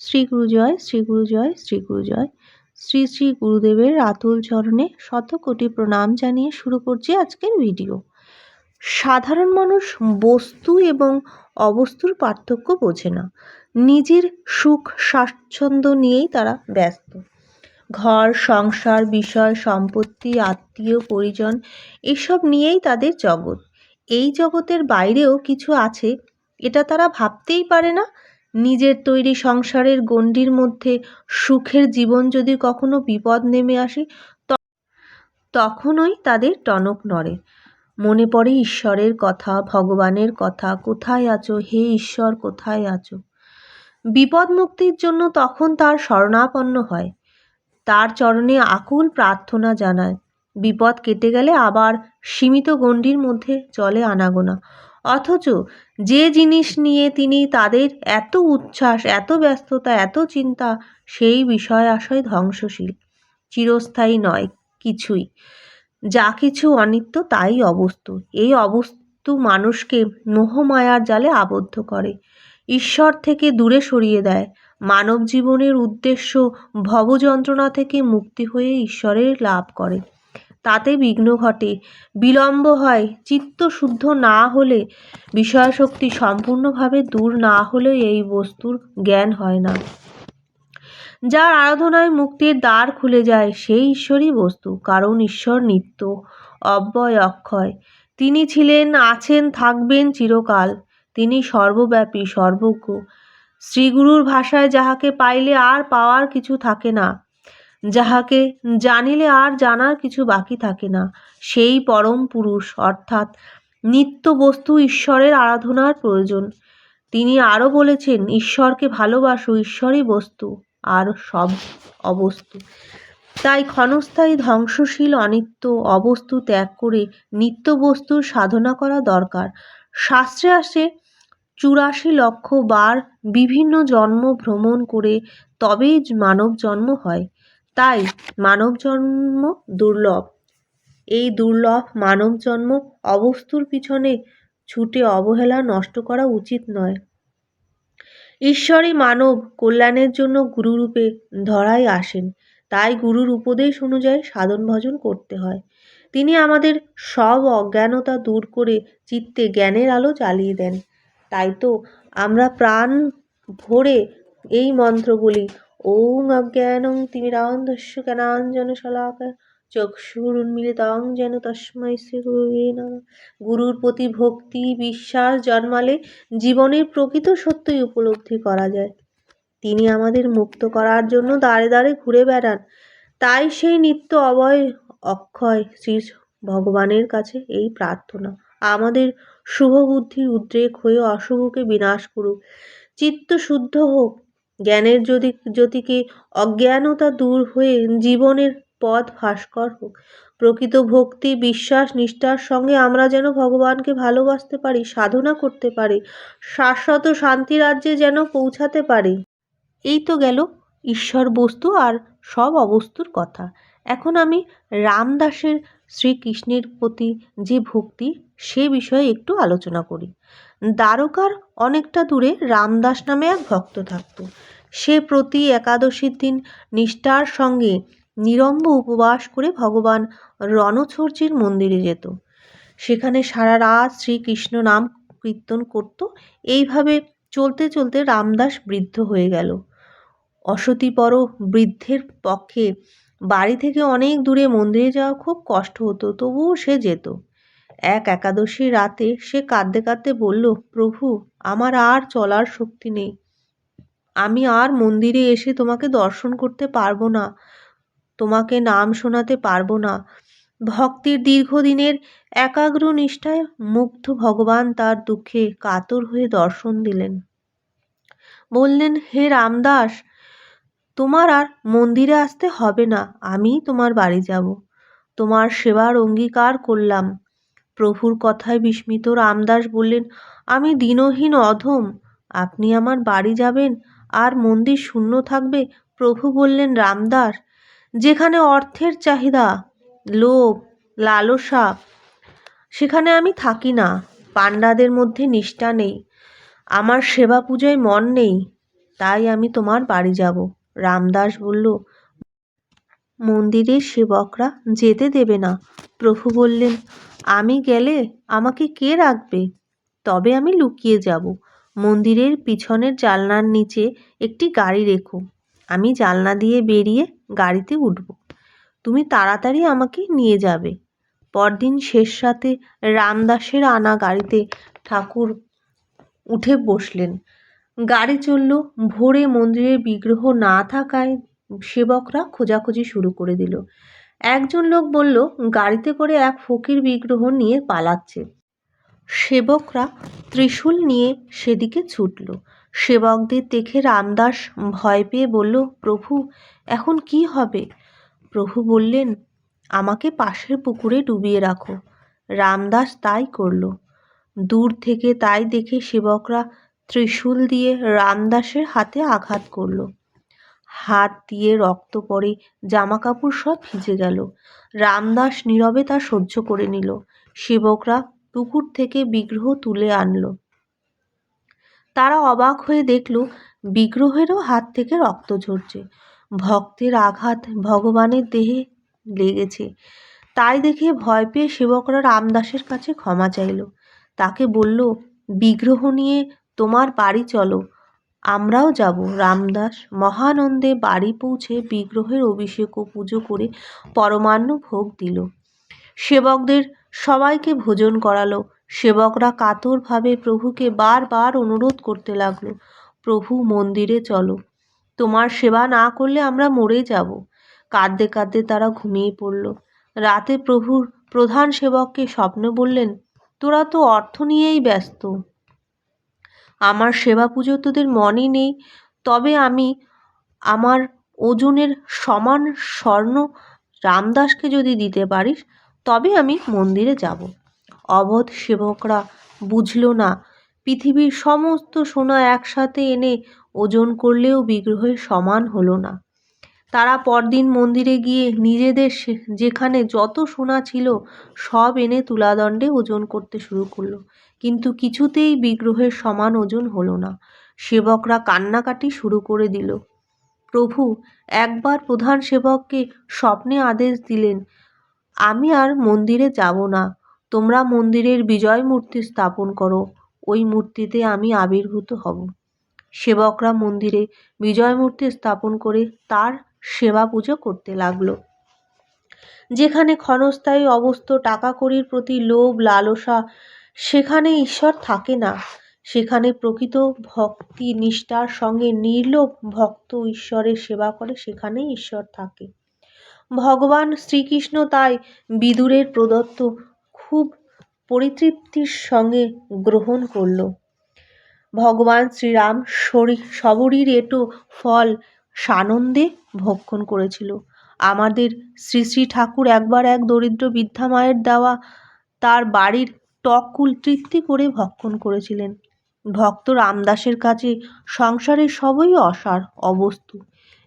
শ্রী গুরু জয়, শ্রী গুরু জয়, শ্রী গুরু জয়। শ্রী শ্রী গুরুদেবের আতুল চরণে শত কোটি প্রণাম জানিয়ে শুরু করছি আজকের ভিডিও। সাধারণ মানুষ বস্তু এবং অবস্তুর পার্থক্য বোঝে না। নিজের সুখ, স্বাচ্ছন্দ্য নিয়েই তারা ব্যস্ত। ঘর, সংসার, বিষয়, সম্পত্তি, আত্মীয়, পরিজন, এসব নিয়েই তাদের জগৎ। এই জগতের বাইরেও কিছু আছে, এটা তারা ভাবতেই পারে না নিজের তৈরি সংসারের গণ্ডির মধ্যে সুখের জীবন যদি কখনো বিপদ নেমে আসে তখনই তাদের টনক নড়ে। মনে পড়ে ঈশ্বরের কথা, ভগবানের কথা, কোথায় আছো? হে ঈশ্বর, কোথায় আছো? বিপদ মুক্তির জন্য তখন তার শরণাপন্ন হয়। তার চরণে আকুল প্রার্থনা জানায়। বিপদ কেটে গেলে আবার সীমিত গণ্ডির মধ্যে চলে আনাগোনা। অথচ যে জিনিস নিয়ে তিনি তাদের এত উচ্ছ্বাস, এত ব্যস্ততা, এত চিন্তা, সেই বিষয় আশয় ধ্বংসশীল। চিরস্থায়ী নয়, কিছুই। যা কিছু অনিত্য, তাই অবস্তু। এই অবস্তু মানুষকে মোহমায়ার জালে আবদ্ধ করে। ঈশ্বর থেকে দূরে সরিয়ে দেয়। মানব জীবনের উদ্দেশ্য ভবযন্ত্রণা থেকে মুক্তি হয়ে ঈশ্বরের লাভ করে। তাতে বিঘ্ন ঘটে। বিলম্ব হয়, চিত্ত শুদ্ধ না হলে বিষয়াশক্তি সম্পূর্ণভাবে দূর না হলে এই বস্তুর জ্ঞান হয় না। যার আরাধনায় মুক্তির দ্বার খুলে যায় সেই ঈশ্বরই বস্তু, কারণ ঈশ্বর নিত্য, অব্যয়, অক্ষয়। তিনি ছিলেন, আছেন, থাকবেন চিরকাল। তিনি সর্বব্যাপী, সর্বজ্ঞ। শ্রীগুরুর ভাষায় যাহাকে পাইলে আর পাওয়ার কিছু থাকে না। যাহাকে জানিলে আর জানার কিছু বাকি থাকে না, সেই পরম পুরুষ, অর্থাৎ নিত্য বস্তু ঈশ্বরের আরাধনার প্রয়োজন। তিনি আরও বলেছেন, ঈশ্বরকে ভালোবাসো, ঈশ্বরই বস্তু, আর সব অবস্তু। তাই ক্ষণস্থায়ী ধ্বংসশীল, অনিত্য অবস্তু ত্যাগ করে নিত্য বস্তুর সাধনা করা দরকার। শাস্ত্রে আসে, চুরাশি লক্ষ বার বিভিন্ন জন্ম ভ্রমণ করে তবেই মানব জন্ম হয়। তাই মানব জন্ম দুর্লভ। এই দুর্লভ মানব জন্ম অবস্তুর পিছনে ছুটে অবহেলা নষ্ট করা উচিত নয়। ঈশ্বরই মানব কল্যাণের জন্য গুরুরূপে ধরাই আসেন। তাই গুরুর উপদেশ অনুযায়ী সাধন ভজন করতে হয়। তিনি আমাদের সব অজ্ঞানতা দূর করে চিত্তে জ্ঞানের আলো জ্বালিয়ে দেন। তাই তো আমরা প্রাণ ভরে এই মন্ত্র বলি ওং অজ্ঞানং তিমিরান্ধস্য জ্ঞানাঞ্জন শলাকা। চক্ষুরুন্মিলিতং যেন তস্মৈ শ্রী গুরুবে গুরুর প্রতি ভক্তি, বিশ্বাস জন্মালে জীবনের প্রকৃত সত্যই উপলব্ধি করা যায়। তিনি আমাদের মুক্ত করার জন্য দাঁড়ে দাঁড়ে ঘুরে বেড়ান। তাই সেই নিত্য অবয় অক্ষয় শ্রী ভগবানের কাছে এই প্রার্থনা। আমাদের শুভ বুদ্ধির উদ্রেক হয়ে অশুভকে বিনাশ করুক। চিত্ত শুদ্ধ হোক। জ্ঞানের যদি জ্যোতিকে অজ্ঞানতা দূর হয়ে জীবনের পথ ভাস্কর হোক। প্রকৃত ভক্তি, বিশ্বাস, নিষ্ঠার সঙ্গে আমরা যেন ভগবানকে ভালোবাসতে পারি, সাধনা করতে পারি, শাশ্বত শান্তি রাজ্যে যেন পৌঁছাতে পারি। এই তো গেল ঈশ্বর বস্তু আর সব অবস্তুর কথা। এখন আমি রামদাসের শ্রীকৃষ্ণের প্রতি যে ভক্তি, সে বিষয়ে একটু আলোচনা করি। দ্বারকার অনেকটা দূরে রামদাস নামে এক ভক্ত থাকত। সে প্রতি একাদশীর দিন নিষ্ঠার সঙ্গে নিরম্ব উপবাস করে ভগবান রণছর্জির মন্দিরে যেত। সেখানে সারা রাত শ্রীকৃষ্ণ নাম কীর্তন করত। এইভাবে চলতে চলতে রামদাস বৃদ্ধ হয়ে গেল। অসতিপর বৃদ্ধের পক্ষে বাড়ি থেকে অনেক দূরে মন্দিরে যাওয়া খুব কষ্ট হতো, তবুও সে যেত। এক একাদশী রাতে সে কাঁদতে কাঁদতে বলল, প্রভু, আমার আর চলার শক্তি নেই। আমি আর মন্দিরে এসে তোমাকে দর্শন করতে পারব না, তোমাকে নাম শোনাতে পারব না। ভক্তির দীর্ঘদিনের একাগ্র নিষ্ঠায় মুগ্ধ ভগবান তার দুঃখে কাতর হয়ে দর্শন দিলেন। বললেন, হে রামদাস, তোমার আর মন্দিরে আসতে হবে না আমি তোমার বাড়ি যাব। তোমার সেবার অঙ্গীকার করলাম। প্রভুর কথায় বিস্মিত রামদাস বললেন, আমি দিনহীন অধম। আপনি আমার বাড়ি যাবেন, আর মন্দির শূন্য থাকবে, প্রভু বললেন, রামদাস, যেখানে অর্থের চাহিদা, লোভ, লালসা, সেখানে আমি থাকি না। পাণ্ডাদের মধ্যে নিষ্ঠা নেই। আমার সেবা পূজায় মন নেই। তাই আমি তোমার বাড়ি যাব। রামদাস বলল মন্দিরের সেবকরা যেতে দেবে না। প্রভু বললেন, আমি গেলে আমাকে কে রাখবে? তবে আমি লুকিয়ে যাব। মন্দিরের পিছনের জানলার নিচে একটি গাড়ি রেখো। আমি জানলা দিয়ে বেরিয়ে গাড়িতে উঠব। তুমি তাড়াতাড়ি আমাকে নিয়ে যাবে। পরদিন শেষ রাতে রামদাসের আনা গাড়িতে ঠাকুর উঠে বসলেন। গাড়ি চলল, ভোরে মন্দিরের বিগ্রহ না থাকায় সেবকরা খোঁজাখুঁজি শুরু করে দিল। একজন লোক বলল, গাড়িতে করে এক ফকির বিগ্রহ নিয়ে পালাচ্ছে। সেবকরা ত্রিশূল নিয়ে সেদিকে ছুটল। সেবকদের দেখে রামদাস ভয় পেয়ে বলল, প্রভু, এখন কি হবে? প্রভু বললেন, আমাকে পাশের পুকুরে ডুবিয়ে রাখো। রামদাস তাই করল। দূর থেকে তাই দেখে সেবকরা ত্রিশূল দিয়ে রামদাসের হাতে আঘাত করল। হাত দিয়ে রক্ত পড়ে জামা কাপড় সব ভিজে গেল। রামদাস নীরবে তা সহ্য করে নিল। সেবকরা পুকুর থেকে বিগ্রহ তুলে আনলো। তারা অবাক হয়ে দেখল, বিগ্রহেরও হাত থেকে রক্ত ঝরছে। ভক্তের আঘাত ভগবানের দেহে লেগেছে। তাই দেখে ভয় পেয়ে সেবকরা রামদাসের কাছে ক্ষমা চাইল। তাকে বলল, বিগ্রহ নিয়ে তোমার বাড়ি চলো। আমরাও যাব। রামদাস মহানন্দে বাড়ি পৌঁছে বিগ্রহের অভিষেক ও পুজো করে পরমান্ন ভোগ দিল। সেবকদের সবাইকে ভোজন করালো। সেবকরা কাতরভাবে প্রভুকে বারবার অনুরোধ করতে লাগল, প্রভু, মন্দিরে চলো। তোমার সেবা না করলে আমরা মরে যাব। কাঁদতে কাঁদতে তারা ঘুমিয়ে পড়ল। রাতে প্রভুর প্রধান সেবককে স্বপ্ন বললেন, তোরা তো অর্থ নিয়েই ব্যস্ত। আমার সেবা পুজো তোদের মনই নেই। তবে আমি আমার ওজনের সমান স্বর্ণ রামদাসকে যদি দিতে পারিস, তবে আমি মন্দিরে যাব। অবধ সেবকরা বুঝল না, পৃথিবীর সমস্ত সোনা একসাথে এনে ওজন করলেও বিগ্রহের সমান হলো না। তারা পরদিন মন্দিরে গিয়ে নিজেদের যেখানে যত সোনা ছিল, সব এনে তুলাদণ্ডে ওজন করতে শুরু করল। কিন্তু কিছুতেই বিগ্রহের সমান ওজন হলো না। সেবকরা কান্নাকাটি শুরু করে দিল। প্রভু, একবার প্রধান সেবককে স্বপ্নে আদেশ দিলেন, আমি আর মন্দিরে যাব না। তোমরা মন্দিরের বিজয় মূর্তি স্থাপন করো, ওই মূর্তিতে আমি আবির্ভূত হব। সেবকরা মন্দিরে বিজয় মূর্তি স্থাপন করে তার সেবা পুজো করতে লাগল। যেখানে ক্ষণস্থায়ী অবস্থ টাকা কড়ির প্রতি লোভ, লালসা সেখানে ঈশ্বর থাকে না। সেখানে প্রকৃত ভক্তি নিষ্ঠার সঙ্গে নির্লোভ ভক্ত ঈশ্বরের সেবা করে, সেখানেই ঈশ্বর থাকে। ভগবান শ্রীকৃষ্ণ তাই বিদুরের প্রদত্ত খুব পরিতৃপ্তির সঙ্গে গ্রহণ করল। ভগবান শ্রীরাম শরীর সবরীর এটো ফল সানন্দে ভক্ষণ করেছিল। আমাদের শ্রী শ্রী ঠাকুর একবার এক দরিদ্র বৃদ্ধা মায়ের দেওয়া তার বাড়ির টকুল তৃপ্তি করে ভক্ষণ করেছিলেন। ভক্ত রামদাসের কাছে সংসারের সবই অসার, অবস্তু।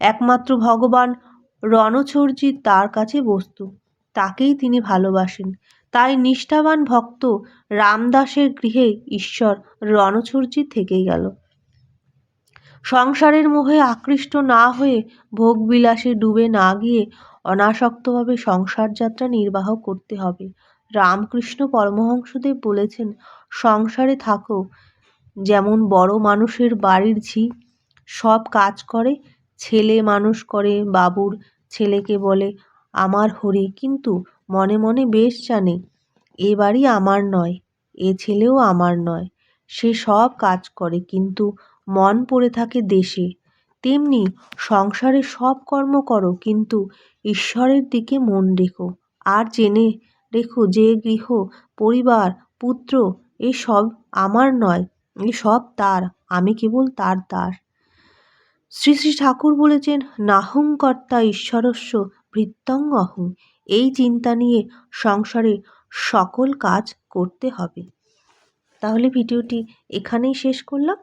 একমাত্র ভগবান রণচর্যি তার কাছে বস্তু, তাকেই তিনি ভালোবাসেন। তাই নিষ্ঠাবান ভক্ত রামদাসের গৃহে ঈশ্বর রণচর্যি থেকেই গেল। সংসারের মোহে আকৃষ্ট না হয়ে ভোগবিলাসে ডুবে না গিয়ে অনাসক্তভাবে সংসার যাত্রা নির্বাহ করতে হবে। রামকৃষ্ণ পরমহংসদেব বলেছেন, সংসারে থাকো, যেমন বড় মানুষের বাড়ির ঝি, সব কাজ করে, ছেলে মানুষ করে, বাবুর ছেলেকে বলে, আমার হরি, কিন্তু মনে মনে বেশ জানে, এ বাড়ি আমার নয়, এ ছেলেও আমার নয়, সে সব কাজ করে, কিন্তু মন পড়ে থাকে দেশে। তেমনি সংসারে সব কর্ম করো, কিন্তু ঈশ্বরের দিকে মন রেখো, আর জেনে রেখো যে গৃহ, পরিবার, পুত্র এসব আমার নয় এসব তার, আমি কেবল তার দাস শ্রী শ্রী ঠাকুর বলেছেন নাহং কর্তা ঈশ্বরস্য ভৃত্যং অহং এই চিন্তা নিয়ে সংসারে সকল কাজ করতে হবে। তাহলে ভিডিওটি এখানেই শেষ করলাম।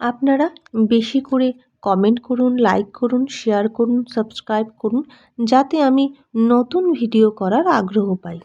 আপনারা বেশি করে কমেন্ট করুন লাইক করুন শেয়ার করুন সাবস্ক্রাইব করুন, যাতে আমি নতুন ভিডিও করার আগ্রহ পাই।